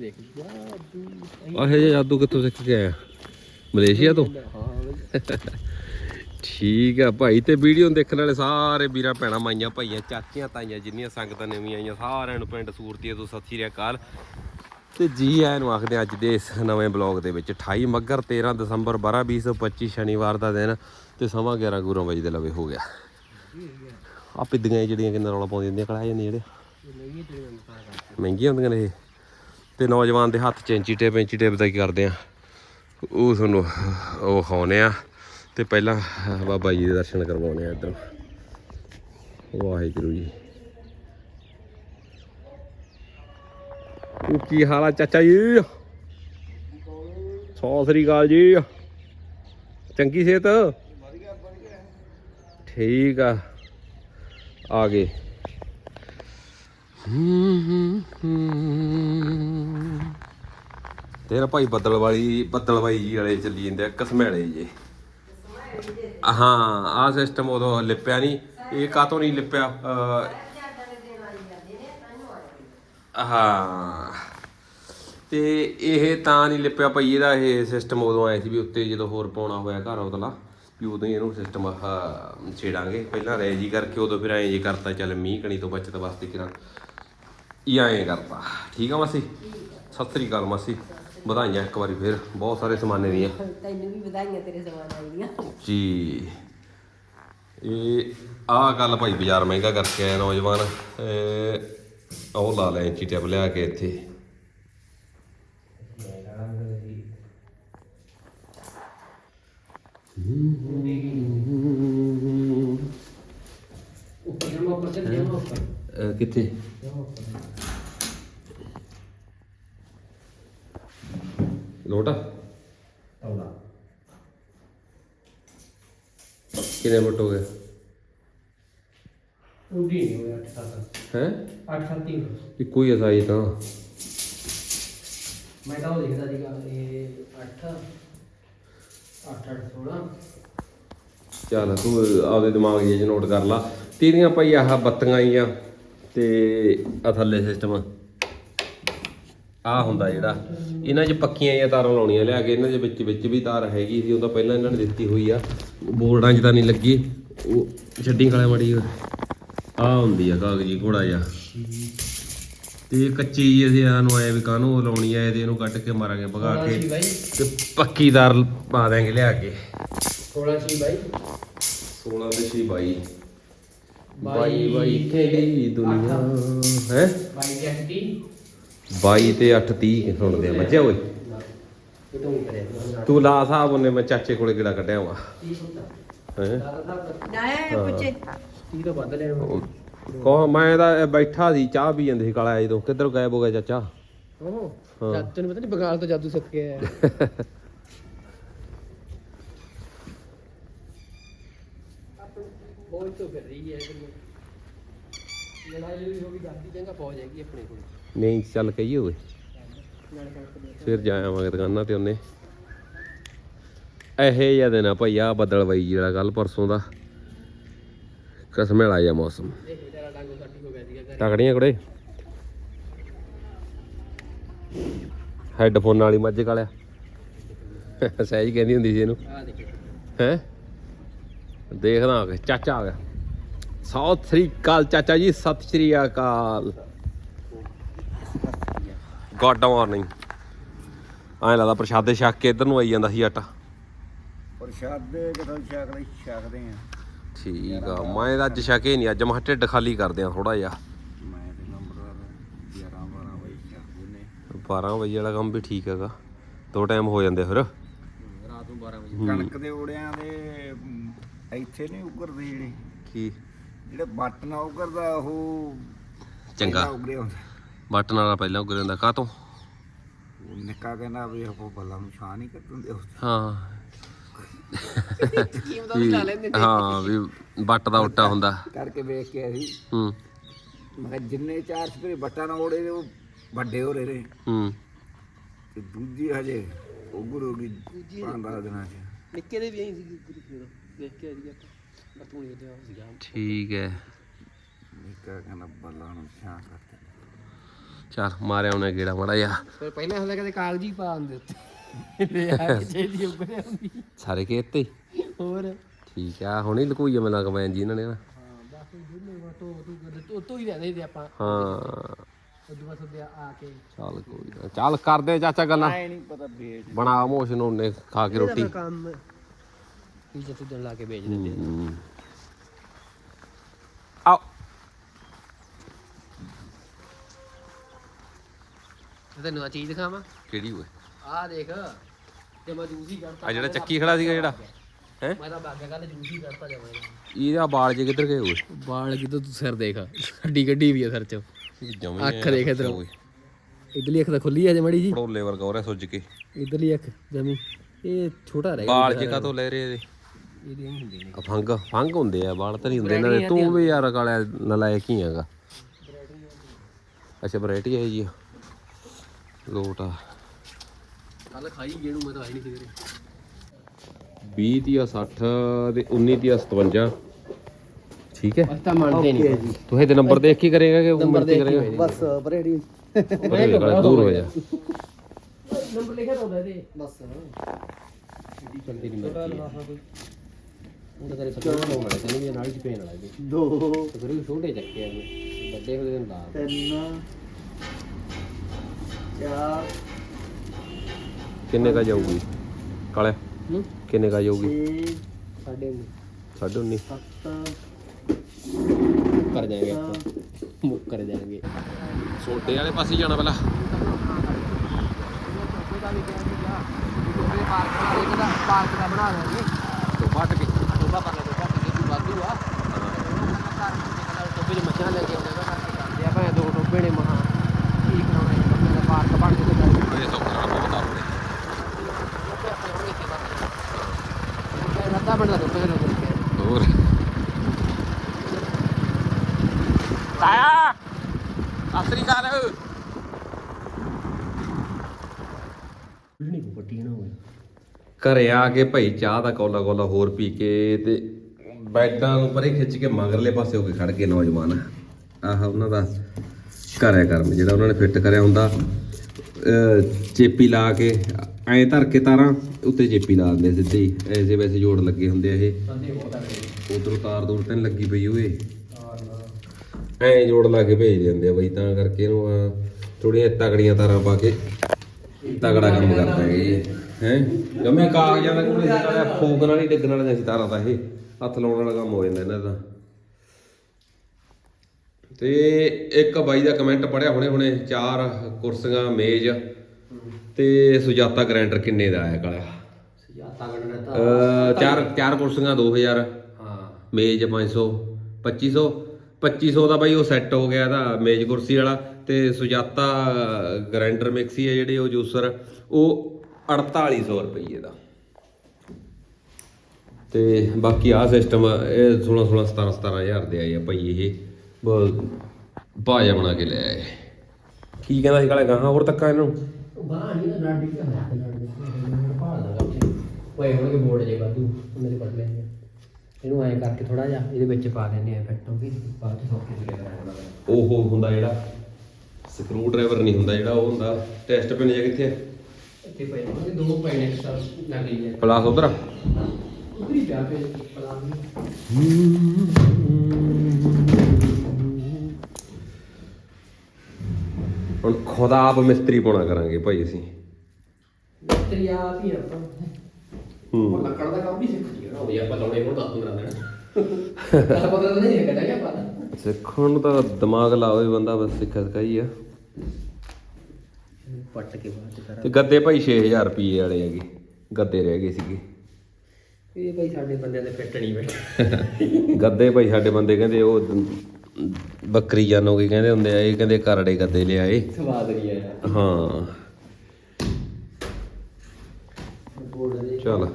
ਦੇਖ ਜਾਦੂ ਆਹੇ ਜਾਦੂ ਕਿੱਥੋਂ ਸਿੱਖ ਕੇ ਆਇਆ? ਮਲੇਸ਼ੀਆ ਤੋਂ? ਹਾਂ। ਠੀਕ ਆ ਭਾਈ ਤੇ ਵੀਡੀਓ ਦੇਖਣ ਵਾਲੇ ਸਾਰੇ ਵੀਰਾਂ ਭੈਣਾਂ ਮਾਈਆਂ ਭਾਈਆਂ ਚਾਚੀਆਂ ਤਾਈਆਂ ਜਿੰਨੀਆਂ ਸੰਗਤਾਂ ਨਵੀਆਂ ਆਈਆਂ ਸਾਰਿਆਂ ਨੂੰ ਪਿੰਡ ਸੂਰਤੀਏ ਤੋਂ ਸਤਿ ਸ਼੍ਰੀ ਅਕਾਲ। ਤੇ ਜੀ ਆਇਆਂ ਨੂੰ ਆਖਦੇ ਅੱਜ ਦੇ ਇਸ ਨਵੇਂ ਬਲੌਗ ਦੇ ਵਿੱਚ 28 ਮੱਘਰ 13 ਦਸੰਬਰ 12 2025 ਸ਼ਨੀਵਾਰ ਦਾ ਦਿਨ ਤੇ ਸਮਾਂ 11 ਗੁਰਾਂ ਵਜੇ ਦੇ ਲਵੇ ਹੋ ਗਿਆ। ਆ ਪਿੱਦੀਆਂ ਜਿਹੜੀਆਂ ਕਿੰਨਾ ਰੌਲਾ ਪਾਉਂਦੀਆਂ ਹੁੰਦੀਆਂ ਕੜਾ ਜਾਂਦੀਆਂ ਜਿਹੜੇ। ਮਹਿੰਗੀਆਂ ਹੁੰਦੀਆਂ ਨੇ ਇਹ। ਤੇ ਨੌਜਵਾਨ ਦੇ ਹੱਥ ਚ ਇੰਚੀ ਟੇਪ ਇੰਚੀ ਟੇਪ ਦਾ ਕੀ ਕਰਦੇ ਆ? ਉਹ ਤੁਹਾਨੂੰ ਉਹ ਖਾਉਨੇ ਆ। ਤੇ ਪਹਿਲਾਂ ਬਾਬਾ ਜੀ ਦੇ ਦਰਸ਼ਨ ਕਰਵਾਉਣੇ ਆ ਇੱਧਰ। ਵਾਹਿਗੁਰੂ ਜੀ। ਉਹ ਕੀ ਹਾਲ ਆ ਚਾਚਾ ਜੀ? ਸਤਿ ਸ੍ਰੀ ਅਕਾਲ ਜੀ। ਚੰਗੀ ਸਿਹਤ? ਠੀਕ ਆ। ਆ ਗਏ। ਤੇਰਾ ਭਾਈ ਬੱਦਲ ਵਾਲੀ ਬੱਦਲ ਬਾਈ ਜੀ ਵਾਲੇ ਚੱਲੀ ਜਾਂਦੇ ਆ ਕਸਮੈਲੇ ਜੀ। ਹਾਂ ਆ ਸਿਸਟਮ ਉਦੋਂ ਲਿਪਿਆ ਨਹੀਂ ਇਹ ਕਾਤੋਂ ਨਹੀਂ ਲਿਪਿਆ? ਅਹ, ਹਾਂ। ਤੇ ਇਹ ਤਾਂ ਨਹੀਂ ਲਿਪਿਆ ਭਾਈ ਇਹਦਾ ਇਹ ਸਿਸਟਮ ਉਦੋਂ ਆਇਆ ਸੀ ਵੀ ਉੱਤੇ ਜਦੋਂ ਹੋਰ ਪਾਉਣਾ ਹੋਇਆ ਘਰ ਉਤਲਾ ਵੀ ਉਦੋਂ ਹੀ ਇਹਨੂੰ ਸਿਸਟਮ ਆਹ ਛੇੜਾਂਗੇ। ਪਹਿਲਾਂ ਰਹਿ ਕਰਕੇ ਉਦੋਂ ਫਿਰ ਐਂ ਜੀ ਕਰਤਾ ਚੱਲ ਮੀਂਹ ਕਣੀ ਤੋਂ ਬਚਤ ਵਾਸਤੇ ਕਿਰਾਂ ਇਹ ਐਂ ਕਰਤਾ। ਠੀਕ ਆ ਮਾਸੀ? ਸਤਿ ਸ੍ਰੀ ਅਕਾਲ ਮਾਸੀ। ਵਧਾਈਆਂ ਇੱਕ ਵਾਰੀ ਫਿਰ ਬਹੁਤ ਸਾਰੇ ਸਮਾਨੇ ਦੀਆਂ। ਤੈਨੂੰ ਵੀ ਵਧਾਈਆਂ ਤੇਰੇ ਸਮਾਨ ਆਈਆਂ ਜੀ। ਇਹ ਆਹ ਗੱਲ ਭਾਈ ਬਾਜ਼ਾਰ ਮਹਿੰਗਾ ਕਰਕੇ ਆਇਆ ਨੌਜਵਾਨ। ਉਹ ਲਾ ਲੈ ਇੰਚੀ ਟੈਬ ਲਿਆ ਕੇ ਇੱਥੇ। ਕਿੱਥੇ ਜਮਾ ਉੱਪਰ ਲੋਟਾ ਤੌਲਾ ਕਿੰਨੇ ਫੁੱਟ ਹੋ ਗਏ? ਉਡੀ ਨਹੀਂ ਹੋਇਆ 8 7 ਹੈ? 8 7 ਹੀ ਇੱਕੋ ਹੀ ਆ ਤਾਂ। ਮੈਂ ਤਾਂ ਉਹ ਦੇਖਦਾ ਸੀਗਾ ਇਹ 8 8 8 16 ਚੱਲ ਤੂੰ ਆਪਦੇ ਦਿਮਾਗ 'ਚ ਨੋਟ ਕਰ ਲਾ। ਤੇਰੀਆਂ ਭਾਈ ਆਹ ਬੱਤੀਆਂ ਆਈਆਂ ਤੇ ਆ ਥੱਲੇ ਸਿਸਟਮ ਆ ਹੁੰਦਾ ਜਿਹੜਾ ਇਹਨਾਂ 'ਚ ਪੱਕੀਆਂ ਜਾਂ ਤਾਰਾਂ ਲਾਉਣੀਆਂ ਲਿਆ ਕੇ ਇਹਨਾਂ ਦੇ ਵਿੱਚ ਵਿੱਚ ਵੀ ਤਾਰ ਹੈਗੀ ਸੀ ਉਹ ਤਾਂ ਪਹਿਲਾਂ ਇਹਨਾਂ ਨੇ ਦਿੱਤੀ ਹੋਈ ਆ। ਬੋਰਡਾਂ 'ਚ ਤਾਂ ਨਹੀਂ ਲੱਗੀ ਉਹ ਛੱਡੀ ਖਾਲੇ ਮੜੀ ਆ ਹੁੰਦੀ ਆ ਕਾਗਜ਼ੀ ਘੋੜਾ ਜਿਹਾ। ਤੇ ਇਹ ਕੱਚੀ ਜੀ ਅਸੀਂ ਇਹਨੂੰ ਆਏ ਵੀ ਕਾਹਨੂੰ ਲਾਉਣੀ ਆ ਇਹਦੇ ਇਹਨੂੰ ਕੱਟ ਕੇ ਮਾਰਾਂਗੇ ਭਗਾ ਸੀ ਕੇ। ਬਾਈ। ਤੇ ਪੱਕੀ ਤਾਰ ਪਾ ਦੇਾਂਗੇ ਲਿਆ ਕੇ। ਥੋੜਾ ਸੀ ਬਾਈ। 16 ਤੇ 6 22 ਬਾਈ 22 22 ਕਿਹੜੀ ਦੁਨੀਆ ਹੈ? ਬਾਈ ਜੈਕਟੀ 22 ਤੇ 8 30 ਸੁਣਦੇ ਆ ਬੱਚੇ ਓਏ। ਤੋਂ ਲਾ ਸਾਹਿਬ ਉਹਨੇ ਮੈਂ ਚਾਚੇ ਕੋਲੇ ਕਿਹੜਾ ਕੱਢਿਆ ਵਾ। ਕੀ ਹੁੰਦਾ ਹੈ। ਨਾ ਪੁੱਛੇ। ਕੀ ਤਾਂ ਵੱਧ ਲਿਆ ਕੋ ਮੈਂ ਤਾਂ ਬੈਠਾ ਸੀ ਚਾਹ ਪੀ ਜਾਂਦੇ ਸੀ ਕਾਲਾ ਜਦੋਂ ਕਿੱਧਰ ਗਾਇਬ ਹੋ ਗਿਆ ਚਾਚਾ? ਉਹ ਹਾਂ। ਜਾਦੂ ਤੈਨੂੰ ਪਤਾ ਨਹੀਂ ਬਗਾਲ ਤੋਂ ਜਾਦੂ ਸਿੱਖ ਤੋਂ ਫਿਰ ਰਹੀ ਹੈ। ਲੜਾਈ ਵੀ ਹੋ ਗਈ ਜਾਂਦੀ ਚੰਗਾ ਪਹੁੰਚ ਜਾਏਗੀ ਆਪਣੇ ਕੋਲ ਨਹੀਂ, ਚੱਲ ਕਹੀਏ ਹੋਵੇ ਨਾਲ ਕਣਕ ਦੇ ਫਿਰ ਜਾ ਆਵਾਂਗੇ ਦੁਕਾਨਾਂ ਤੇ ਉਹਨੇ। ਇਹੇ ਜਿਹਾ ਦਿਨ ਆ ਭਾਈ ਆ ਬੱਦਲ ਬਾਈ ਜਿਹੜਾ ਕੱਲ ਪਰਸੋਂ ਦਾ। ਕਸਮੇ ਵਾਲਾ ਜਿਹਾ ਮੌਸਮ। ਇਹ ਤੇਰਾ ਡਾਂਗੋ ਸਾਡੀ ਹੋ ਗਿਆ ਸੀਗਾ ਘਰੇ ਤਕੜੀਆਂ ਕੁੜੇ। ਹੈੱਡਫੋਨ ਵਾਲੀ ਮੱਝ ਕਾਲਿਆ। ਸਹਿਜ ਕਹਿੰਦੀ ਹੁੰਦੀ ਸੀ ਇਹਨੂੰ। ਆ ਦੇਖ ਹੈ? ਦੇਖਦਾ ਆ ਕੇ, ਚਾਚਾ ਆ ਗਿਆ। ਸਤਿ ਸ੍ਰੀ ਅਕਾਲ ਚਾਚਾ ਜੀ ਸਤਿ ਸ੍ਰੀ ਅਕਾਲ। ਗੁੱਡ ਮਾਰਨਿੰਗ ਐਂ ਲੱਗਦਾ ਪ੍ਰਸ਼ਾਦੇ ਛੱਕ ਕੇ ਇੱਧਰ ਨੂੰ ਆਈ ਜਾਂਦਾ ਸੀ ਆਟਾ। ਪ੍ਰਸ਼ਾਦੇ ਕਿਥੋਂ ਛਕ ਲਈ? ਛਕਦੇ ਆ। ਠੀਕ ਆ ਮੈਂ ਤਾਂ ਅੱਜ ਛਕੇ ਨਹੀਂ ਅੱਜ ਮੈਂ ਢਿੱਡ ਖਾਲੀ ਕਰਦੇ ਆ ਥੋੜਾ ਜਿਹਾ। ਮੈਂ ਤੇ ਨੰਬਰ 11 12 ਵਜੇ ਛਕਦੇ ਨੇ। 12 ਵਜੇ ਵਾਲਾ ਕੰਮ ਵੀ ਠੀਕ ਹੈਗਾ। ਦੋ ਟਾਈਮ ਹੋ ਜਾਂਦੇ ਫਿਰ। ਰਾਤ ਨੂੰ 12 ਵਜੇ। ਕਣਕ ਦੇ ਓੜਿਆਂ ਦੇ ਇੱਥੇ ਨਹੀਂ ਉੱਗਰਦੇ ਜਿਹੜੇ। ਕੀ? ਜਿਹੜੇ ਬੱਟ ਨਾਲ ਉੱਗਰਦਾ ਉਹ ਚੰਗਾ। ਹੁੰਦਾ। ਬਟਨ ਵਾਲਾ ਪਹਿਲਾਂ ਉੱਗ ਜਾਂਦਾ ਕਾਹ ਤੋਂ ਉਹ ਨਿੱਕਾ ਕਹਿੰਦਾ ਵੀ ਉਹ ਬੱਲਾ ਨੂੰ ਛਾਂ ਨਹੀਂ ਕੱਟਉਂਦੇ ਉਹ। ਹਾਂ। ਸਕੀਮ ਦਾ ਵੀ ਲਾ ਲੈਂਦੇ ਹਾਂ ਵੀ ਬੱਟ ਦਾ ਉੱਟਾ ਹੁੰਦਾ। ਕਰਕੇ ਵੇਖ ਕੇ ਅਸੀਂ ਹੂੰ। ਮੈਂ ਕਿਹਾ ਜਿੰਨੇ ਚਾਰ ਸਪਰੇ ਬੱਟਾਂ ਨਾਲ ਓੜੇ ਨੇ ਉਹ ਵੱਡੇ ਹੋ ਰਹੇ ਨੇ। ਹੂੰ। ਤੇ ਦੂਜੀ ਹਜੇ ਉੱਗਰ ਹੋ ਗਈ 15 ਦਿਨਾਂ ਚ। ਨਿੱਕੇ ਦੇ ਵੀ ਐਂ ਸੀ ਗੁਰੂ ਦੇਖ ਕੇ ਆਜੀ ਆਪਾਂ ਬਤੂਣੀ ਤੇ ਉਹ ਸੀਗਾ ਠੀਕ ਹੈ। ਨਿੱਕਾ ਕਹਿੰਦਾ ਬੱਲਾ ਨੂੰ ਛਾਂ ਕਰਦੇ ਚੱਲ ਮਾਰਿਆ ਉਹਨੇ ਗੇੜਾ ਮੜਾ ਜਾ ਫਿਰ ਪਹਿਲੇ ਹਲੇ ਕਦੇ ਕਾਗਜ਼ੀ ਪਾ ਆਂਦੇ ਉੱਤੇ ਲੈ ਆ ਕੇ ਛੇਤੀ ਉੱਪਰ ਆਉਂਦੀ ਸਾਰੇ ਖੇਤ ਤੇ ਹੀ? ਹੋਰ? ਠੀਕ ਆ ਹੁਣੇ ਲਕੋਈ ਮੈਂ ਲੱਗ ਪੈਣ ਜੀ ਇਹਨਾਂ ਨੇ ਨਾ। ਬਸ ਜਿੰਨੇ ਵਾ ਤੋ ਤੂੰ ਤੋ ਤੋ ਹੀ ਰਹਿੰਦੇ ਤੇ ਆਪਾਂ। ਹਾਂ। ਉਦੋਂ ਬਾਅਦ ਉਹਦੇ ਆ ਕੇ। ਚੱਲ ਕੋਈ ਨਾ ਚੱਲ ਕਰਦੇ ਆ ਚਾਚਾ ਗੱਲਾਂ। ਐ ਨਹੀਂ ਪਤਾ ਵੇਚ ਬਣਾ ਮੋਸ਼ਨ ਉਹਨੇ ਖਾ ਕੇ ਰੋਟੀ। ਕੰਮ। ਕੀ ਜੇ ਤੂੰ ਦਿਨ ਲਾ ਕੇ ਵੇਚ ਦਿੰਦੇ ਹੂੰ। ਤੇ ਤੈਨੂੰ ਆ ਚੀਜ਼ ਦਿਖਾਵਾਂ? ਕਿਹੜੀ ਓਏ? ਆਹ ਦੇਖ ਤੇ ਮੈਂ ਜੂਸ ਹੀ ਕਰਤਾ ਆ ਜਿਹੜਾ ਚੱਕੀ ਖੜਾ ਸੀਗਾ ਜਿਹੜਾ? ਹੈ? ਮੈਂ ਤਾਂ ਬਾਗਿਆ ਕੱਲ ਜੂਸ ਹੀ ਕਰਤਾ ਜਾਵਾਂਗਾ ਇਹਦਾ। ਬਾਲ ਜੇ ਕਿੱਧਰ ਗਏ ਓਏ? ਬਾਲ ਕਿਦੋਂ ਤੂੰ ਸਿਰ ਦੇਖ ਹੱਡੀ ਗੱਡੀ ਵੀ ਆ ਸਿਰ ਚ। ਜਮੇ ਅੱਖ ਦੇਖ ਇੱਧਰੋਂ। ਇਧਰਲੀ ਅੱਖ ਤਾਂ ਖੁੱਲੀ ਆ ਜੇ ਮੜੀ ਜੀ ਪੜੋਲੇ ਵਰਗਾ ਹੋ ਰਿਹਾ ਸੁੱਜ ਕੇ। ਇਧਰਲੀ ਅੱਖ ਜਮੀ। ਇਹ ਛੋਟਾ ਰਹਿ ਗਿਆ ਬਾਲ ਜੇ ਕਾਤੋਂ ਲੈ ਰਹੇ ਇਹਦੇ? ਇਹਦੇ ਨਹੀਂ ਹੁੰਦੇ ਨੇ। ਆ ਫੰਗ ਫੰਗ ਹੁੰਦੇ ਆ ਬਾਲ ਤਾਂ ਨਹੀਂ ਹੁੰਦੇ। ਇਹਨਾਂ ਦੇ ਤੂੰ ਵੀ ਯਾਰ ਕਾਲਿਆ ਨਲਾਇਕ ਹੀ ਹੈਗਾ। ਅੱਛਾ ਵੈਰਾਈਟੀ ਹੈ ਜੀ ਲੋਟ ਆ। ਕੱਲ ਖਾਈ ਗੇੜੂ ਮੈਂ ਤਾਂ ਆਈ ਨਹੀਂ ਕਿਧਰੇ 20 ਤੀਆ 60 ਤੇ 19 ਤੀਆ 57 ਠੀਕ ਹੈ? ਤਾਂ ਮੰਨਦੇ ਨਹੀਂ ਤੂੰ ਇਹਦੇ ਨੰਬਰ ਦੇਖ ਕੇ ਕਰੇਗਾ ਕਿ ਨੰਬਰ ਦੇਖ ਕਰੇਗਾ? ਕੇ ਬਸ ਬਰੇੜੀ ਦੂਰ ਹੋ ਜਾ। ਨੰਬਰ ਲਿਖਿਆ ਤਾਂ ਹੁੰਦਾ ਇਹਦੇ। ਬਸ। ਚਲਦੀ ਨਹੀਂ ਮੈਂ ਉਹਦਾ ਕਰੇ ਪਤਾ ਨਹੀਂ ਹੋਣਾ ਤੈਨੂੰ ਵੀ ਨਾਲ ਹੀ ਪੇਨ ਵਾਲਾ ਦੋ। ਤੇ ਫਿਰ ਛੋਟੇ ਚੱਕੇ ਆ ਇਹ। ਵੱਡੇ ਹੋਦੇ ਨੂੰ ਲਾ ਤਿੰਨ। ਚਾਰ ਕਿੰਨੇ ਕਾ ਜਾਊਗੀ? ਕਾਲੇ? ਹੂੰ? ਕਿੰਨੇ ਕਾ ਜਾਊਗੀ? ਛੇ ਸਾਡੇ ਨੂੰ ਸਾਢੇ 19 ਸੱਤ ਕਰ ਜਾਏਗੇ ਆਪਾਂ ਮੁੱਕ ਕਰ ਜਾਣਗੇ ਛੋਟੇ ਵਾਲੇ ਪਾਸੇ ਜਾਣਾ ਪਹਿਲਾਂ। ਪਾਰਕ ਦਾ ਬਣਾ ਲਾਂਗੇ ਤੋਂ ਫਟ ਕੇ ਟੋਬਾ ਪਰ ਟੋਬਾ ਕਿ ਵਾਧੂ ਆ ਟੋਬੇ ਦੇ ਮੱਛਾਂ ਲੈ ਕੇ ਆਉਂਦੇ ਆ ਕਰਕੇ ਕਰਦੇ ਆ ਭਾਵੇਂ ਦੋ ਟੋਬੇ ਨੇ ਮਹਾ ਕੀ ਕਰਾਉਣਾ ਹੈ ਬੰਦੇ ਦਾ ਪਾਰਕ ਬਣ ਕੇ ਤੇ ਕਰ ਇਹ ਤੋਂ ਕਰਾ ਬਹੁਤ ਆ ਰੱਦਾ ਬਣਦਾ ਟੋਬੇ ਦੇ ਲੋਕ ਹੋਰ ਤਾਇਆ ਅਸਰੀ ਕਾਲ ਨਹੀਂ ਕੋ ਪੱਟੀ ਨਾ ਹੋਵੇ ਘਰੇ ਆ ਕੇ ਭਾਈ ਚਾਹ ਦਾ ਕੋਲਾ ਕੋਲਾ ਹੋਰ ਪੀ ਕੇ ਤੇ ਬੈਡਾਂ ਨੂੰ ਪਰੇ ਖਿੱਚ ਕੇ ਮਗਰਲੇ ਪਾਸੇ ਹੋ ਕੇ ਖੜ ਕੇ ਨੌਜਵਾਨ। ਆਹ ਉਹਨਾਂ ਦਾ ਘਰ ਹੈ ਕਰਮ ਜਿਹੜਾ ਉਹਨਾਂ ਨੇ ਫਿੱਟ ਕਰਿਆ ਹੁੰਦਾ। ਚੇਪੀ ਲਾ ਕੇ ਐਂ ਧਰ ਕੇ ਤਾਰਾਂ, ਉੱਤੇ ਚੇਪੀ ਲਾ ਦਿੰਦੇ ਸਿੱਧੇ। ਹੀ ਐਸੇ ਵੈਸੇ ਜੋੜ ਲੱਗੇ ਹੁੰਦੇ ਆ ਇਹ। ਸੰਦੇ ਉਧਰੋਂ ਤਾਰ ਦੂਰ ਤੇ ਲੱਗੀ ਪਈ ਓਏ। ਐਂ ਜੋੜ ਲਾ ਕੇ ਭੇਜ ਦਿੰਦੇ ਆ ਬਈ, ਤਾਂ ਕਰਕੇ ਇਹਨੂੰ ਥੋੜੀਆਂ ਤਗੜੀਆਂ ਤਾਰਾਂ ਪਾ ਕੇ ਤਗੜਾ ਕੰਮ ਕਰਦਾ ਹੈ ਇਹ। ਹੈ? ਜਮੇ ਕਾਗਜ਼ਾਂ ਦਾ ਕੋਈ ਜਿਹੜਾ ਫੂਕ ਨਾਲ ਹੀ ਡਿੱਗਣ ਵਾਲੀਆਂ ਸੀ ਤਾਰਾਂ ਤਾਂ ਇਹ ਹੱਥ ਲਾਉਣ ਵਾਲਾ ਕੰਮ ਹੋ ਜਾਂਦਾ ਇਹਨਾਂ ਦਾ। ਤੇ ਇੱਕ ਬਾਈ ਦਾ ਕਮੈਂਟ ਪੜਿਆ ਹੁਣੇ ਹੁਣੇ ਚਾਰ ਕੁਰਸੀਆਂ ਮੇਜ਼ ਤੇ ਸੁਜਾਤਾ ਗ੍ਰੈਂਡਰ ਕਿੰਨੇ ਦਾ ਆਇਆ ਕਾਲਾ? ਗਣ ਰਹਤਾ ਅਹ ਚਾਰ ਚਾਰ ਕੁਰਸੀਆਂ 2000 ਹਾਂ। ਮੇਜ਼ 500 2500 2500 ਦਾ ਬਾਈ ਉਹ ਸੈੱਟ ਹੋ ਗਿਆ ਇਹਦਾ ਮੇਜ਼ ਕੁਰਸੀ ਵਾਲਾ ਤੇ ਸੁਜਾਤਾ ਗ੍ਰਾਈਂਡਰ ਮਿਕਸੀ ਹੈ ਜਿਹੜੀ ਉਹ ਜੂਸਰ ਉਹ 4800 ਰੁਪਏ ਦਾ। ਤੇ ਬਾਕੀ ਆਹ ਸਿਸਟਮ ਇਹ 16 16 17 17000 ਦੇ ਆਏ ਆ ਭਾਈ ਇਹ। ਬਾਜਾ ਬਣਾ ਕੇ ਲੈ ਆਏ। ਕੀ ਕਹਿੰਦਾ ਸੀ ਕਾਲੇ ਗਾਹਾਂ ਹੋਰ ਤੱਕਾ ਇਹਨੂੰ? ਬਾਹਰ ਨਹੀਂ ਨਾ ਡਾਂਡੀ ਤੇ ਹੱਥ ਨਾਲ ਪਹਾੜ ਦਾ ਕੰਮ ਪਏ ਹੋਣਗੇ ਬੋਰਡ ਜੇ ਵਾਧੂ ਉਹਨਾਂ ਦੇ ਪੜ ਲੈਣਗੇ ਇਹਨੂੰ ਐਂ ਕਰਕੇ ਥੋੜਾ ਜਿਹਾ ਇਹਦੇ ਵਿੱਚ ਪਾ ਦਿੰਦੇ ਆ ਫਿੱਟ ਹੋ ਕੇ ਬਾਅਦ ਚ ਸੌਕੇ ਤੇ ਲਗਾਉਣਾ ਉਹ ਹੁੰਦਾ ਜਿਹੜਾ ਸਕਰੂ ਡਰਾਈਵਰ ਨਹੀਂ ਹੁੰਦਾ ਜਿਹੜਾ ਉਹ ਹੁੰਦਾ ਟੈਸਟ ਪਿੰਨ ਜਾਂ ਕਿੱਥੇ ਇੱਥੇ ਪਏ ਨੇ ਦੋ ਪਏ ਨੇ ਸਭ ਲੱਗ ਗਈ ਹੈ ਪਲਾਸ ਉਧਰ? ਉਧਰੀ ਪਿਆ ਪਏ ਪਲਾਨ ਹੁਣ ਖੁਦਾ ਆਪ ਮਿਸਤਰੀ ਪਾਉਣਾ ਕਰਾਂਗੇ ਭਾਈ ਅਸੀਂ। ਮਿਸਤਰੀ ਆਪ ਹੀ ਆਪਾਂ। ਹੂੰ। ਉਹ ਲੱਕੜ ਦਾ ਕੰਮ ਵੀ ਸਿੱਖ ਲਿਆ ਉਹ ਆਪਾਂ ਲਾਉਣੇ ਹੁਣ 10 15 ਦਿਨ ਤਾਂ ਪਤਾ ਤਾਂ ਨਹੀਂ ਹੈ ਕਿਹੜਾ ਕੀ ਪਤਾ ਸਿੱਖਣ ਨੂੰ ਤਾਂ ਦਿਮਾਗ ਲਾਵੇ ਬੰਦਾ ਬਸ ਸਿੱਖਾ ਸਕਾਈ ਆ। ਪੱਟ ਕੇ ਬਾਅਦ ਚ ਕਰਾਂ ਤੇ ਗੱਦੇ ਭਾਈ 6000 ਰੁਪਏ ਵਾਲੇ ਹੈਗੇ ਗੱਦੇ ਰਹਿ ਗਏ ਸੀਗੇ। ਇਹ ਭਾਈ ਸਾਡੇ ਬੰਦਿਆਂ ਦੇ ਫਿੱਟ ਨਹੀਂ ਬੈਠੇ। ਗੱਦੇ ਭਾਈ ਸਾਡੇ ਬੰਦੇ ਕਹਿੰਦੇ ਉਹ ਬੱਕਰੀ ਜਾਨੋ ਕੀ ਕਹਿੰਦੇ ਹੁੰਦੇ ਆ ਇਹ ਕਹਿੰਦੇ ਕਰੜੇ ਗੱਦੇ ਲਿਆਏ। ਸਵਾਦ ਨਹੀਂ ਆਇਆ। ਹਾਂ। ਚਲ।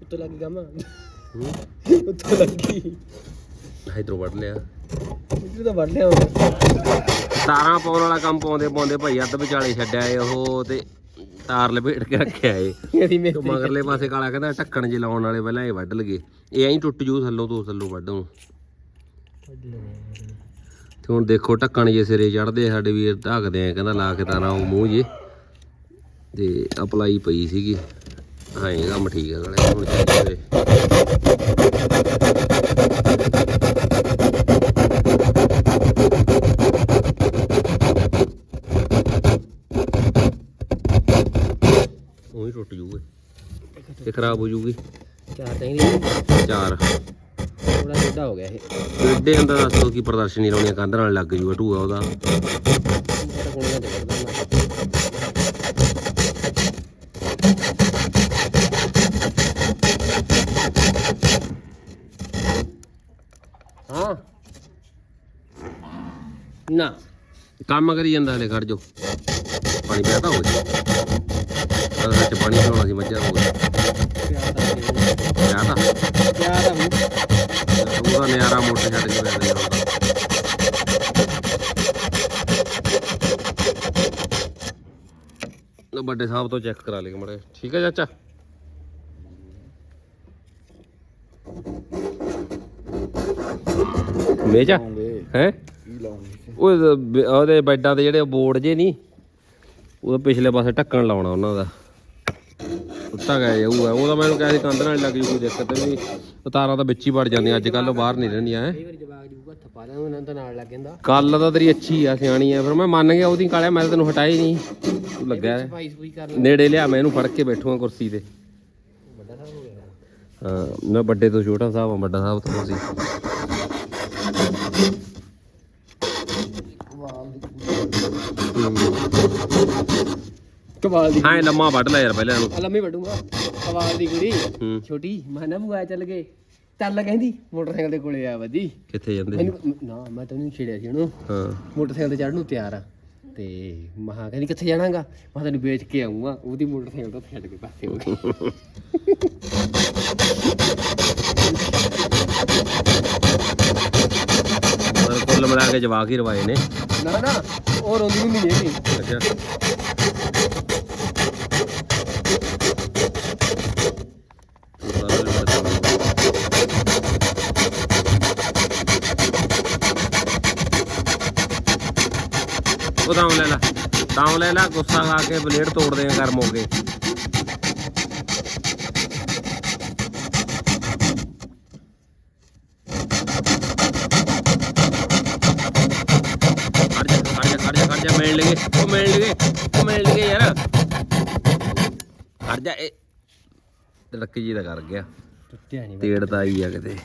ਉੱਤੋਂ ਲੱਗ ਗਿਆ ਮੈਂ। ਉੱਤੋਂ ਲੱਗੀ। ਇਧਰੋਂ ਵੱਢ ਲਿਆ। ਇੱਧਰ ਤਾਂ ਵੱਢ ਲਿਆ ਹੁਣ ਤਾਰਾਂ ਪਾਉਣ ਵਾਲਾ ਕੰਮ ਪਾਉਂਦੇ ਪਾਉਂਦੇ ਭਾਈ ਅੱਧ ਵਿਚਾਲੇ ਛੱਡਿਆ ਏ ਉਹ ਤੇ ਤਾਰ ਲਪੇਟ ਕੇ ਰੱਖਿਆ ਏ। ਅਸੀਂ ਤੇ ਮਗਰਲੇ ਪਾਸੇ ਕਾਲਾ ਕਹਿੰਦਾ ਢੱਕਣ ਜੇ ਲਾਉਣ ਵਾਲੇ ਪਹਿਲਾਂ ਇਹ ਵੱਢ ਲਗੇ। ਇਹ ਐਂ ਟੁੱਟ ਜੂ ਥੱਲੋਂ ਤੋਂ ਥੱਲੋਂ ਵੱਢੂ। ਤੇ ਹੁਣ ਦੇਖੋ ਢੱਕਣ ਜੇ ਸਿਰੇ ਚੜਦੇ ਸਾਡੇ ਵੀਰ ਢੱਕਦੇ ਆ ਕਹਿੰਦਾ ਲਾ ਕੇ ਤਾਰਾਂ ਉਹ ਮੂੰਹ ਜੇ। ਤੇ ਅਪਲਾਈ ਪਈ ਸੀਗੀ। ਹਾਂ ਇਹ ਕੰਮ ਠੀਕ ਹੈ ਨਾਲੇ ਹੁਣ ਚੱਲਦੇ ਉਹੀ ਟੁੱਟ ਜੂਗੇ। ਤੇ ਖਰਾਬ ਹੋ ਜੂਗੀ। ਚਾਰ ਚਾਹੀਦੀ ਚਾਰ। ਥੋੜਾ ਛੋਟਾ ਹੋ ਗਿਆ ਇਹ। ਐਡੇ ਅੰਦਰ ਦੱਸੋ ਕੀ ਪ੍ਰਦਰਸ਼ਨੀ ਲਾਉਣੀ ਕੰਧ ਨਾਲ ਲੱਗ ਜੂਗਾ ਢੂਆ ਉਹਦਾ ਮੇਰਾ ਕੋਣੀਆਂ ਤੇ ਕਰਦਾ ਮੈਂ ਹਾਂ ਨਾ। ਕੰਮ ਕਰੀ ਜਾਂਦਾ ਹਲੇ ਖੜ ਜੋ ਪਾਣੀ ਪਿਆਦਾ ਹੋਵੇ ਅਦਰ ਵਿੱਚ ਪਾਣੀ ਪਿਆਉਣਾ ਸੀ ਮੱਝਾਂ ਪਿਆਦਾ ਪਿਆਰ ਦਾ ਮੂੰਹ ਉਹਦਾ ਨਿਆਰਾ ਮੋਟਰ ਛੱਡ ਕੇ ਪਿਆ ਦਿੰਦਾ ਲੋ ਵੱਡੇ ਸਾਹਿਬ ਤੋਂ ਚੈੱਕ ਕਰਾ ਲਈ ਮੜੇ ਠੀਕ ਹੈ ਚਾਚਾ? ਮੇਜਾ? ਹੈ? ਕੀ ਲਾਉਂਗੇ? ਉਹ ਉਹਦੇ ਬੈੱਡਾਂ ਦੇ ਜਿਹੜੇ ਬੋਰਡ ਜੇ ਨਹੀਂ ਉਹ ਪਿਛਲੇ ਪਾਸੇ ਢੱਕਣ ਲਾਉਣਾ ਉਹਨਾਂ ਦਾ। ਉੱਤਾ ਗਿਆ ਜਾਊਗਾ। ਉਹ ਤਾਂ ਮੈਨੂੰ ਕਹਿੰਦੇ ਕੰਧ ਨਾਲ ਲੱਗ ਜੂ ਕੋਈ ਦਿੱਕਤ ਨਹੀਂ ਤਾਰਾਂ ਤਾਂ ਵਿੱਚ ਹੀ ਵੜ ਜਾਂਦੀਆਂ ਅੱਜ ਕੱਲ ਬਾਹਰ ਨਹੀਂ ਰਹਿੰਦੀਆਂ ਐ ਤਾਂ ਕੱਲ ਤਾਂ ਤੇਰੀ ਅੱਛੀ ਆ ਸਿਆਣੀ ਆ। ਫਿਰ ਮੈਂ ਮੰਨ ਗਿਆ ਉਹਦੀ ਕਾਲਿਆ ਮੈਂ ਤਾਂ ਤੈਨੂੰ ਹਟਾਈ ਨਹੀਂ। ਤੂੰ ਲੱਗਿਆ ਨੇੜੇ ਲਿਆ ਮੈਂ ਇਹਨੂੰ ਫੜ ਕੇ ਬੈਠੂਗਾ ਕੁਰਸੀ ਤੇ। ਵੱਡਾ ਸਾਹਿਬ ਹੋ ਗਿਆ। ਹਾਂ ਮੈਂ ਵੱਡੇ ਤੋਂ ਛੋਟਾ ਸਾਹਿਬ ਆ ਵੱਡਾ ਸਾਹਿਬ ਤੋਂ ਤੁਸੀਂ। ਕਮਾਲ ਦੀ ਹਾਂ ਲੰਮਾ ਵੱਢ ਲੈ ਯਾਰ ਪਹਿਲਾਂ ਇਹਨੂੰ। ਆ ਲੰਮੀ ਵੱਡੂਗਾ ਕਮਾਲ ਦੀ ਕੁੜੀ। ਹੂੰ। ਛੋਟੀ ਮੈਂ ਨਾ ਬੁਆ ਚੱਲ ਗਏ ਚੱਲ ਕਹਿੰਦੀ ਮੋਟਰਸਾਈਕਲ ਦੇ ਕੋਲੇ ਆ ਵੱਜੀ ਕਿੱਥੇ ਜਾਂਦੇ? ਮੈਨੂੰ ਨਾ ਮੈਂ ਤੈਨੂੰ ਛੇੜਿਆ ਸੀ ਉਹਨੂੰ। ਹਾਂ। ਮੋਟਰਸਾਈਕਲ ਤੇ ਚੜ੍ਹਨ ਨੂੰ ਤਿਆਰ ਆ। ਤੇ ਮਹਾ ਕਹਿੰਦੀ ਕਿੱਥੇ ਜਾਣਾਗਾ? ਮੈਂ ਤੈਨੂੰ ਵੇਚ ਕੇ ਆਉਂਗਾ ਉਹਦੀ ਮੋਟਰਸਾਈਕਲ ਤੋਂ ਛੱਡ ਕੇ ਪਾਸੇ ਹੋ ਗਈ ਪਰ ਕੁੱਲ ਮਿਲਾ ਕੇ ਜਵਾਕ ਹੀ ਰਵਾਏ ਨੇ। ਨਾ ਨਾ ਉਹ ਰੋਂਦੀ ਨਹੀਂ ਹੈਗੀ। ਅੱਛਾ। ਉਹ ਤਾਂ ਲੈ ਲੈ ਤਾਂ ਲੈ ਲੈ ਗੁੱਸਾ ਖਾ ਕੇ ਬਲੇਡ ਤੋੜ ਦੇਗਾ ਗਰਮ ਹੋ ਕੇ ਖੜ ਜਾ ਖੜ ਜਾ ਖੜ ਜਾ ਖੜ ਜਾ ਮਿਲ ਲਗੇ ਉਹ ਮਿਲ ਲਗੇ ਉਹ ਮਿਲ ਲਗੇ ਯਾਰ। ਖੜ ਜਾ ਇਹ ਲੱਕੀ ਜੀ ਦਾ ਕਰ ਗਿਆ। ਟੁੱਟਿਆ ਨਹੀਂ ਤੇੜ ਤਾਂ ਆਈ ਆ ਕਿਤੇ।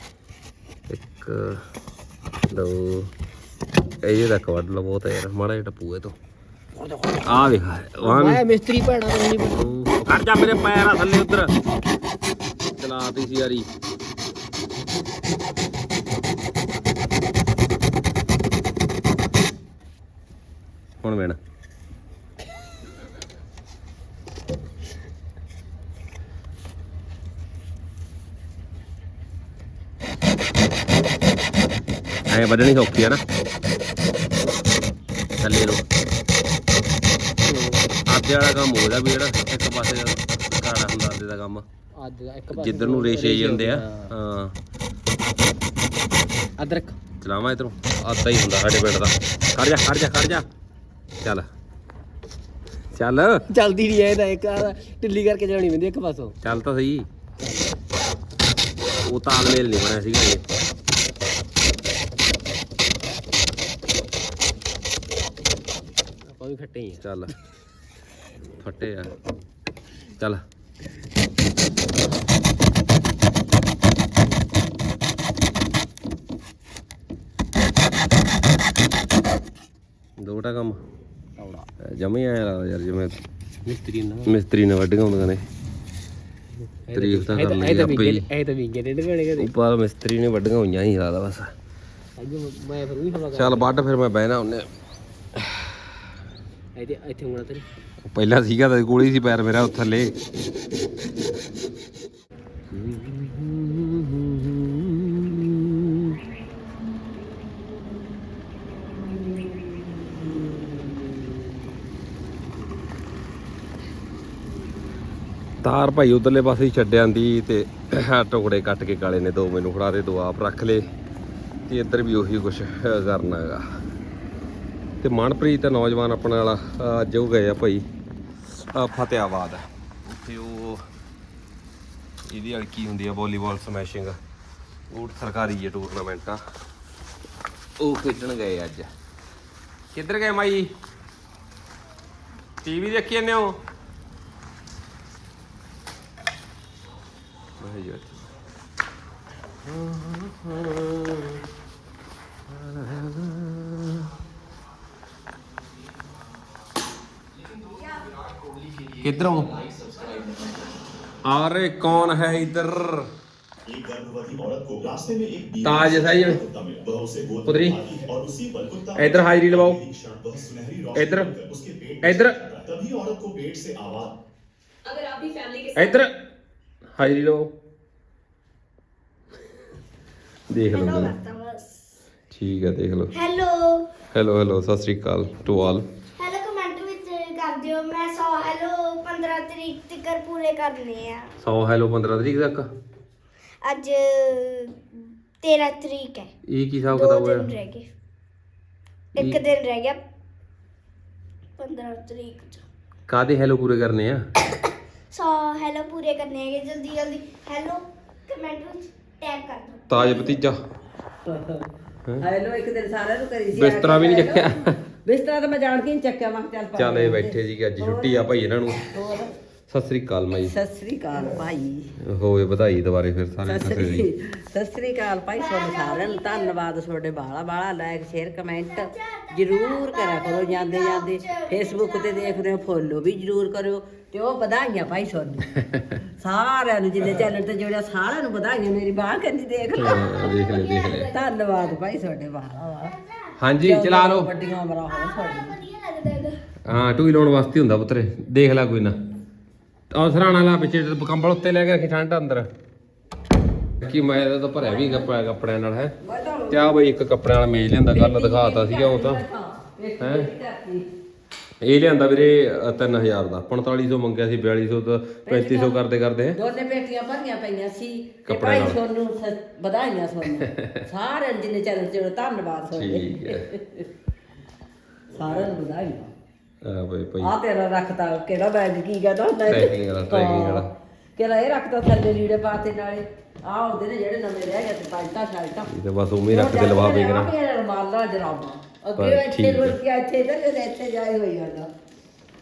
ਇੱਕ ਦੋ ਇਹ ਤੱਕ ਵੱਢ ਲਓ ਬਹੁਤ ਯਾਰ ਮਾੜਾ ਜਿਹਾ ਟਪੂਏ ਤੋਂ। ਆ ਵੇਖ ਵਨ ਮੈਂ ਮਿਸਤਰੀ ਭੈਣਾ ਤੋਂ ਨਹੀਂ ਕਰ ਜਾ ਮੇਰੇ ਪੈਰ ਆ ਥੱਲੇ ਉਧਰ। ਚਲਾਤੀ ਸੀ ਯਾਰੀ। ਹੁਣ ਵੇਣ। ਐ ਵੱਢਣੀ ਸੌਖੀ ਆ ਨਾ। ਥੱਲੇ ਨੂੰ। ਆਦੇ ਵਾਲਾ ਕੰਮ ਹੋ ਗਿਆ ਵੀ ਜਿਹੜਾ ਇੱਕ ਪਾਸੇ ਕਾੜਾ ਹੁੰਦਾ ਆਦੇ ਦਾ ਕੰਮ। ਅੱਜ ਦਾ ਇੱਕ ਪਾਸੇ ਜਿੱਧਰ ਨੂੰ ਰੇਸ਼ੇ ਜਿਹੇ ਹੁੰਦੇ ਆ ਹਾਂ। ਅਦਰਕ। ਚਲਾਵਾਂ ਇਧਰੋਂ। ਆਦਾ ਹੀ ਹੁੰਦਾ ਸਾਡੇ ਪਿੰਡ ਦਾ। ਖੜ ਜਾ ਖੜ ਜਾ ਖੜ ਜਾ। ਚੱਲ। ਚੱਲ। ਜਲਦੀ ਨਹੀਂ ਆਇਦਾ ਇੱਕ ਆਹ ਢਿੱਲੀ ਕਰਕੇ ਜਾਣੀ ਪੈਂਦੀ ਇੱਕ ਪਾਸੋਂ। ਚੱਲ ਤਾਂ ਸਹੀ। ਉਹ ਤਾਲਮੇਲ ਨਹੀਂ ਬਣਿਆ ਸੀਗਾ ਇਹ। ਆਪਾਂ ਵੀ ਖੱਟੇ ਹੀ ਆ। ਚੱਲ। ਫੱਟੇ ਆ। ਚੱਲ। ਦੋਟਾ ਕੰਮ। ਔੜਾ ਜਮੇ ਆਇਆ ਲੱਗਦਾ ਯਾਰ ਜਿਵੇਂ ਮਿਸਤਰੀ ਨਾ। ਮਿਸਤਰੀ ਨੇ ਵੱਢੀਆਂ ਹੁੰਦੀਆਂ ਨੇ। ਤਾਰੀਫ ਤਾਂ ਕਰ ਲਈ ਆਪੇ ਹੀ। ਇਹ ਤਾਂ ਵਿੰਗੇ ਡੇਢ ਘੜੇ ਕਦੇ। ਉੱਪਰ ਮਿਸਤਰੀ ਨੇ ਵੱਢੀਆਂ ਹੋਈਆਂ ਹੀ ਲੱਗਦਾ ਬਸ। ਮੈਂ ਫਿਰ ਵੀ ਹਵਾ ਚੱਲ ਵੱਢ ਫਿਰ ਮੈਂ ਬਹਿਣਾ ਉਹਨੇ। ਇਹਦੇ ਇੱਥੇ ਉਂਗਲਾਂ ਤੇਰੀ। ਪਹਿਲਾਂ ਸੀਗਾ ਤਾਂ ਕੋਲੀ ਸੀ ਪੈਰ ਮੇਰਾ ਉੱਥੇ ਥੱਲੇ ਤਾਰ ਭਾਈ ਉਧਰਲੇ ਪਾਸੇ ਹੀ ਛੱਡ ਤੇ ਟੁਕੜੇ ਕੱਟ ਕੇ ਕਾਲੇ ਨੇ ਦੋ ਮੈਨੂੰ ਫੜਾ ਦੇ, ਦੋ ਆਪ ਰੱਖ ਲੇ ਤੇ ਇੱਧਰ ਵੀ ਉਹੀ ਕੁਛ ਕਰਨਾ ਹੈਗਾ। ਤੇ ਮਨਪ੍ਰੀਤ ਤੇ ਨੌਜਵਾਨ ਆਪਣੇ ਵਾਲਾ ਅੱਜ ਉਹ ਗਏ ਆ ਭਾਈ ਅਹ ਫਤਿਆਬਾਦ। ਉੱਥੇ ਉਹ ਇਹਦੀ ਵਾਲੀ ਕੀ ਹੁੰਦੀ ਆ, ਵਾਲੀਬਾਲ ਸਮੈਸ਼ਿੰਗ। ਉਹ ਸਰਕਾਰੀ ਜੇ ਟੂਰਨਾਮੈਂਟ ਆ। ਉਹ ਖੇਡਣ ਗਏ ਅੱਜ। ਕਿੱਧਰ ਗਏ ਮਾਈ? ਟੀਵੀ ਦੇਖੀ ਜਾਂਦੇ ਹੋ? Buraya geldim. हूँ। अरे कौन है इधर? ताज है ही। पुत्री इधर हाजिरी लगाओ इधर इधर। इधर। ਹਾਈ ਲੀਲੋ ਦੇਖ ਲਓ ਹੈਲੋ ਠੀਕ ਹੈ ਦੇਖ ਲਓ। Hello hello hello Sat Sri Akal to all hello comment ਵਿੱਚ ਕਰ ਦਿਓ ਮੈਂ 100 ਹੈਲੋ 15 ਤਰੀਕ ਤੱਕ ਪੂਰੇ ਕਰਨੇ ਆ। 100 ਹੈਲੋ 15 ਤਰੀਕ ਤੱਕ? ਅੱਜ 13 ਤਰੀਕ ਹੈ। ਇਹ ਕੀ ਹਿਸਾਬ ਦੋ ਹੋਇਆ? ਇੱਕ ਦਿਨ ਰਹਿ ਗਿਆ। 15 ਤਰੀਕ ਚ। ਕਾਦੇ ਹੈਲੋ ਪੂਰੇ ਕਰਨੇ ਆ? 100 ਹੈਲੋ ਪੂਰੇ ਕਰਨੇ ਹੈਗੇ ਜਲਦੀ ਜਲਦੀ। ਹੈਲੋ ਕਮੈਂਟ ਵਿੱਚ ਟੈਗ ਕਰ ਦਿਓ। ਤਾਜ ਭਤੀਜਾ। ਹੈਲੋ ਇੱਕ ਦਿਨ ਸਾਰਿਆਂ ਨੂੰ ਕਰੀ ਸੀ। ਬਿਸਤਰਾ ਵੀ ਨਹੀਂ ਚੱਕਿਆ। ਬਿਸਤਰਾ ਤਾਂ ਮੈਂ ਜਾਣ ਕੇ ਨਹੀਂ ਚੱਕਿਆ ਮੈਂ ਕਿਹਾ ਚੱਲ ਪਾ ਚੱਲ ਇਹ ਬੈਠੇ ਜੀ ਅੱਜ ਛੁੱਟੀ ਆ ਭਾਈ ਇਹਨਾਂ ਨੂੰ। ਸਤਿ ਸ੍ਰੀ ਅਕਾਲ ਮਾਈ। ਸਤਿ ਸ੍ਰੀ ਅਕਾਲ ਭਾਈ। ਹੋਵੇ ਵਧਾਈ ਦੁਬਾਰੇ ਫਿਰ ਸਾਰੇ ਸਤਿ ਸ੍ਰੀ ਸਤਿ ਸ੍ਰੀ ਅਕਾਲ ਭਾਈ ਤੁਹਾਨੂੰ ਸਾਰਿਆਂ ਨੂੰ ਧੰਨਵਾਦ ਤੁਹਾਡੇ ਬਾਲਾ ਬਾਲਾ ਲਾਈਕ ਸ਼ੇਅਰ ਕਮੈਂਟ ਜਰੂਰ ਕਰਿਆ ਕਰੋ ਜਾਂਦੇ ਜਾਂਦੇ ਫੇਸਬੁੱਕ ਤੇ ਦੇਖਦੇ ਹੋ ਫੋਲੋ ਵੀ ਜਰੂਰ ਕਰਿਓ। ਤੇ ਉਹ ਵਧਾਈਆਂ ਭਾਈ ਤੁਹਾਨੂੰ ਸਾਰਿਆਂ ਨੂੰ ਜਿਹਨੇ ਚੈਨਲ ਤੇ ਜੁੜਿਆ ਸਾਰਿਆਂ ਨੂੰ ਵਧਾਈਆਂ ਮੇਰੀ ਬਾਹ ਕੰਨੀ ਦੇਖ ਲਓ ਹਾਂ, ਦੇਖ ਲੈ ਦੇਖ ਲੈ। ਧੰਨਵਾਦ ਭਾਈ ਤੁਹਾਡੇ ਬਾਲਾ ਹਾਂਜੀ ਚਲਾ ਲਓ। ਵੱਡੀਆਂ ਉਮਰਾਂ ਹੋਣ ਤੁਹਾਡੀਆਂ ਹਾਂ ਟੂਈ ਲਾਉਣ ਵਾਸਤੇ ਹੁੰਦਾ ਪੁੱਤਰੇ। ਦੇਖ ਲੈ ਕੋਈ ਨਾ। ਆ ਸਰਾਣਾ ਲਾ ਪਿੱਛੇ ਕੰਬਲ ਉੱਤੇ ਲੈ ਕੇ ਰੱਖੀ ਠੰਡ ਅੰਦਰ। ਕੀ ਮੈਂ ਇਹਦਾ ਤਾਂ ਭਰਿਆ ਵੀ ਕੱਪੜਾ ਕੱਪੜਿਆਂ ਨਾਲ ਹੈ? ਤੇ ਆ ਬਈ ਇੱਕ ਕੱਪੜਿਆਂ ਵਾਲਾ ਮੇਜ਼ ਲਿਆਂਦਾ ਕੱਲ ਦਿਖਾਤਾ ਸੀਗਾ ਉਹ ਤਾਂ। ਹੈ? ਇਹ ਲਿਆਂਦਾ ਵੀਰੇ ਅ, 3000 ਦਾ। 4500 ਮੰਗਿਆ ਸੀ 4200 ਤੋਂ 3500 ਕਰਦੇ ਕਰਦੇ। ਦੋਨੇ ਬੇਟੀਆਂ ਭਰੀਆਂ ਪਈਆਂ ਸੀ। ਤੇ ਭਾਈ। ਤੁਹਾਨੂੰ ਸ- ਵਧਾਈਆਂ ਤੁਹਾਨੂੰ ਸਾਰਿਆਂ ਨੂੰ ਜਿੰਨੇ ਚੈਨਲ ਤੇ ਧੰਨਵਾਦ ਤੁਹਾਡੇ ਠੀਕ ਹੈ। ਸਾਰਿਆਂ ਨੂੰ ਵਧਾਈਆਂ। ਆ ਬਈ ਭਾਈ। ਆ ਤੇਰਾ ਰੱਖਤਾ ਕਿਹੜਾ ਬੈਗ ਕੀ ਕਹਿੰਦਾ ਹੁੰਦਾ? Tracking ਵਾਲਾ, tracking ਵਾਲਾ। ਕਿਹੜਾ ਇਹ ਰੱਖਤਾ ਥੱਲੇ ਲੀੜੇ ਪਾਤੇ ਨਾਲੇ। ਆ ਉਹਦੇ ਨੇ ਜਿਹੜੇ ਨਵੇਂ ਰਹਿ ਗਏ ਤੇ ਪੈਂਟਾਂ ਸ਼ਰਟਾਂ। ਇਹ ਤਾਂ ਬਸ ਉਵੇਂ ਹੀ ਰੱਖ ਕੇ ਲਵਾ ਕਰਾਂ। ਰਮਾਲਾ ਜਰਾਬਾ। ਪਰ ਅੱਗੇ ਇੱਥੇ ਠੀਕ ਹੈ। ਕੇ ਇੱਥੇ ਤੇ ਤੇ ਇੱਥੇ ਜਾਏ ਹੋਈ ਜਾਂਦਾ।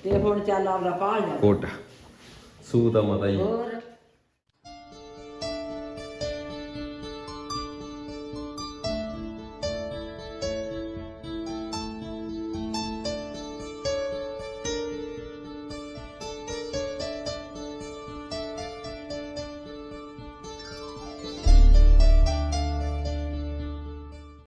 ਤੇ ਹੁਣ ਚੱਲ ਆਪਣਾ ਜਾ ਕੋਟ। ਮਾਤਾ ਜੀ। ਹੋਰ?